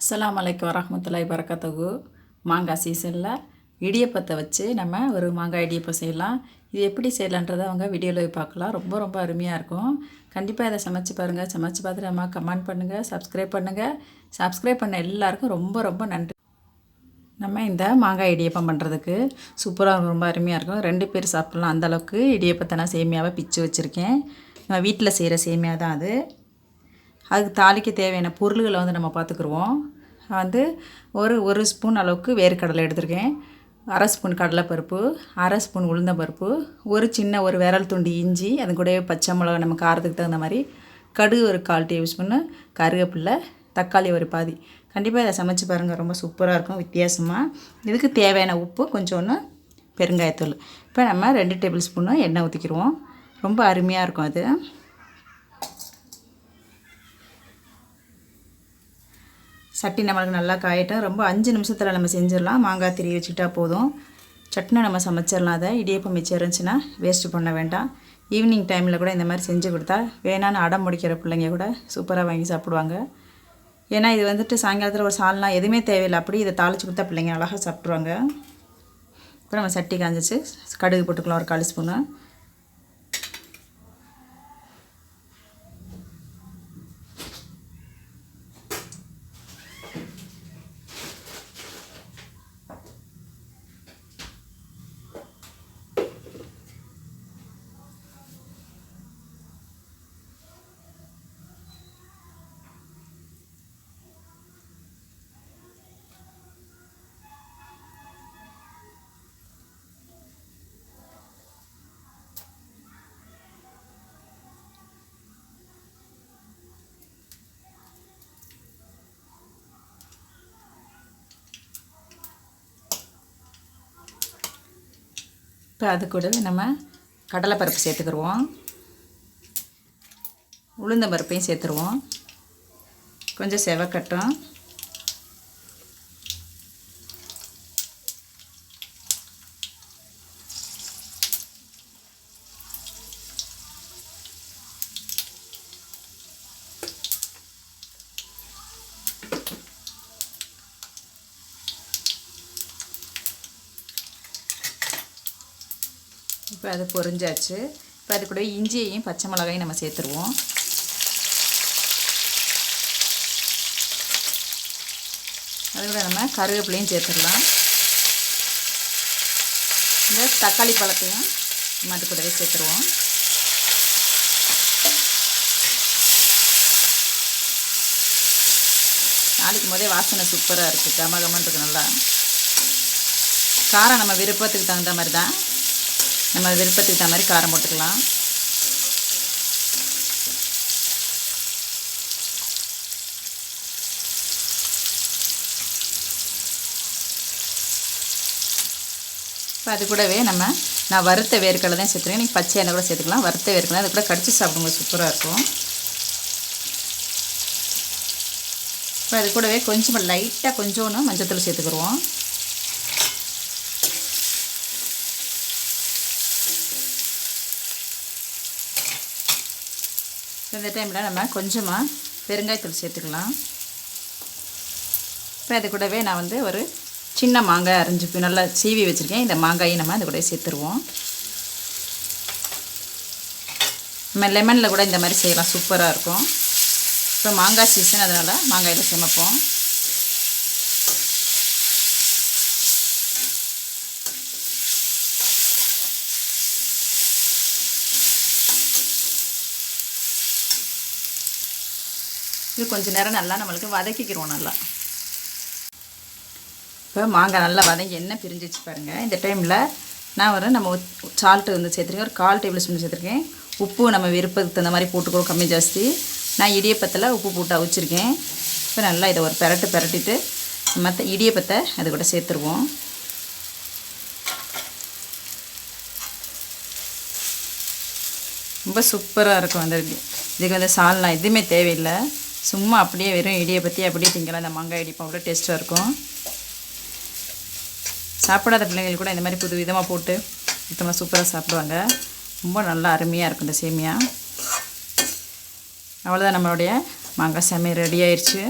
அஸ்லாம் வலைக்கம் வரஹ்மத்துல்லாஹி பறக்கத்தகு மாங்காய் சீசனில் இடியப்பத்தை வச்சு நம்ம ஒரு மாங்காய் இடியப்பம் செய்யலாம். இது எப்படி செய்யலான்றதை அவங்க வீடியோவில் போய் பார்க்கலாம். ரொம்ப ரொம்ப அருமையாக இருக்கும். கண்டிப்பாக இதை சமைச்சு பாருங்கள் சமைச்சு பார்த்துட்டு நம்ம கமெண்ட் பண்ணுங்கள் சப்ஸ்கிரைப் பண்ணுங்கள் சப்ஸ்கிரைப் பண்ண எல்லாருக்கும் ரொம்ப ரொம்ப நன்றி. நம்ம இந்த மாங்காய் இடியப்பம் பண்ணுறதுக்கு சூப்பராக ரொம்ப அருமையாக இருக்கும். ரெண்டு பேர் சாப்பிட்லாம். அந்தளவுக்கு இடியப்பத்தை நான் சேமியாவை பிச்சு வச்சுருக்கேன். நம்ம வீட்டில் செய்கிற சேமியா தான் அது. அதுக்கு தாளிக்க தேவையான பொருள்களை வந்து நம்ம பார்த்துக்குருவோம். வந்து ஒரு ஒரு ஸ்பூன் அளவுக்கு வேர்க்கடலை எடுத்திருக்கேன். அரை ஸ்பூன் கடலைப்பருப்பு அரை ஸ்பூன் உளுந்தம்பருப்பு ஒரு சின்ன ஒரு விரல் துண்டு இஞ்சி அது கூடவே பச்சை மிளகா நம்ம காரத்துக்கு தகுந்த மாதிரி கடுகு ஒரு கால் டேபிள் ஸ்பூன்னு கருவேப்பில்லை தக்காளி ஒரு பாதி. கண்டிப்பாக இதை சமைச்சு பாருங்கள் ரொம்ப சூப்பராக இருக்கும் வித்தியாசமாக இதுக்கு தேவையான உப்பு கொஞ்சோன்னு பெருங்காயத்தூள். இப்போ நம்ம ரெண்டு டேபிள் ஸ்பூனு எண்ணெய் ஊற்றிக்கிடுவோம் ரொம்ப அருமையாக இருக்கும் அது. சட்டி நம்மளுக்கு நல்லா காயட்டும். ரொம்ப அஞ்சு நிமிஷத்தில் நம்ம செஞ்சிடலாம். மாங்காய் திரி வச்சுக்கிட்டா போதும். சட்னி நம்ம சமைச்சிடலாம் அதை. இடியப்பம் மிச்சம் இருந்துச்சுன்னா வேஸ்ட்டு பண்ண வேண்டாம். ஈவினிங் டைமில் கூட இந்த மாதிரி செஞ்சு கொடுத்தா வேணான்னு அடம் முடிக்கிற பிள்ளைங்க கூட சூப்பராக வாங்கி சாப்பிடுவாங்க. ஏன்னா இது வந்துட்டு சாயங்காலத்தில் ஒரு சால்னா எதுவுமே தேவையில்லை. அப்படி இதை தாளிச்சு கொடுத்தா பிள்ளைங்க அழகாக சாப்பிட்ருவாங்க இப்போ நம்ம சட்டி காஞ்சிச்சு. கடுகு போட்டுக்கலாம். ஒரு கால் ஸ்பூனு. இப்போ அது கூடவே நம்ம கடலைப்பருப்பு சேர்த்துக்கிடுவோம் உளுந்த பருப்பையும் சேர்த்துருவோம். கொஞ்சம் செவக்கட்டும். இப்போ அது பொரிஞ்சாச்சு. இப்போ அது கூட இஞ்சியையும் பச்சை மிளகாயும் நம்ம சேர்த்துருவோம். அது கூட நம்ம கருவேப்பிலையும் சேர்த்துடலாம். இந்த தக்காளி பழத்தையும் நம்ம அது கூடவே சேர்த்துருவோம். நாளைக்கும் போதே வாசனை சூப்பராக இருக்குது கம நல்லா. காரம் நம்ம விருப்பத்துக்கு தகுந்த மாதிரி தான் நம்ம விருப்பத்துக்கு தகுந்த மாதிரி காரம் போட்டுக்கலாம். இப்போ அது கூடவே நம்ம நான் வறுத்த வேர்க்கடலை தான் சேர்த்துருக்கேன். நீங்கள் பச்சை எண்ணெய் கூட சேர்த்துக்கலாம். வறுத்த வேர்க்கடலை அது கூட கடிச்சு சாப்பிடுங்க. சூப்பராக இருக்கும். இப்போ அது கூடவே கொஞ்சம் லைட்டாக கொஞ்சோன்னு மஞ்சத்தூள் சேர்த்துக்குருவோம் இந்த டைமில் நம்ம கொஞ்சமாக பெருங்காயத்தூள் சேர்த்துக்கலாம். இப்போ அது கூடவே நான் வந்து ஒரு சின்ன மாங்காய் அரைஞ்சி போய் நல்லா சீவி வச்சுருக்கேன். இந்த மாங்காயை நம்ம அது கூட சேர்த்துருவோம். நம்ம லெமனில் கூட இந்த மாதிரி செய்யலாம். சூப்பராக இருக்கும். இப்போ மாங்காய் சீசன் அதனால் மாங்காயில் சமைப்போம். இது கொஞ்சம் நேரம் நல்லா நம்மளுக்கு வதக்கிக்கிறோம் நல்லா. இப்போ மாங்காய் நல்லா வதங்கி எண்ணெய் பிரிஞ்சிச்சு பாருங்கள் இந்த டைமில் நான் ஒரு நம்ம சால்ட்டு வந்து சேர்த்துருக்கேன். ஒரு கால் டேபிள் ஸ்பூன் சேர்த்துருக்கேன். உப்பு நம்ம விருப்பத்துக்கு தகுந்த மாதிரி போட்டுக்கிறோம் கம்மி ஜாஸ்தி. நான் இடியப்பத்தில் உப்பு போட்டு அவிச்சிருக்கேன். இப்போ நல்லா இதை ஒரு பெரட்டு பெரட்டிட்டு மற்ற இடியப்பத்தை அது கூட சேர்த்துருவோம். ரொம்ப சூப்பராக இருக்கும். அந்த இதுக்கு வந்து சால்னா எதுவுமே தேவையில்லை. சும்மா அப்படியே வெறும் இடியை பற்றி அப்படியே திங்கலாம் இந்த மாங்காய் இடிப்போம் அவ்வளோ டேஸ்ட்டாக இருக்கும். சாப்பிடாத பிள்ளைங்களுக்கு கூட இந்த மாதிரி புது விதமாக போட்டு மொத்தமாக சூப்பராக சாப்பிடுவாங்க. ரொம்ப நல்லா அருமையாக இருக்கும் இந்த சேமியா. அவ்வளோதான் நம்மளுடைய மாங்காய் சாமி ரெடி ஆயிடுச்சு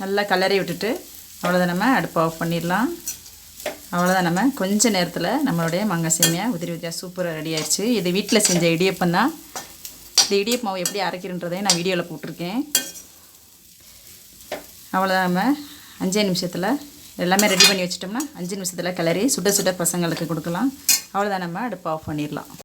நல்லா கலரி விட்டுட்டு அவ்வளோதான் நம்ம அடுப்பை ஆஃப் பண்ணிடலாம். அவ்வளோதான் நம்ம. கொஞ்ச நேரத்தில் நம்மளுடைய மாங்காய் சேமியா உதிரி உதிரியாக சூப்பராக ரெடி ஆயிடுச்சு. இது வீட்டில் செஞ்ச இடியப்பம் தான். இந்த இடியப்ப மாவு எப்படி அரைக்கிறன்றதையும் நான் வீடியோவில் போட்டிருக்கேன். அவ்வளோதான் நம்ம. அஞ்சே நிமிஷத்தில் எல்லாமே ரெடி பண்ணி வச்சிட்டோம்னா அஞ்சு நிமிஷத்தில் கிளறி சுட சுட பசங்களுக்கு கொடுக்கலாம். அவ்வளோதான் நம்ம அடுப்பை ஆஃப் பண்ணிடலாம்.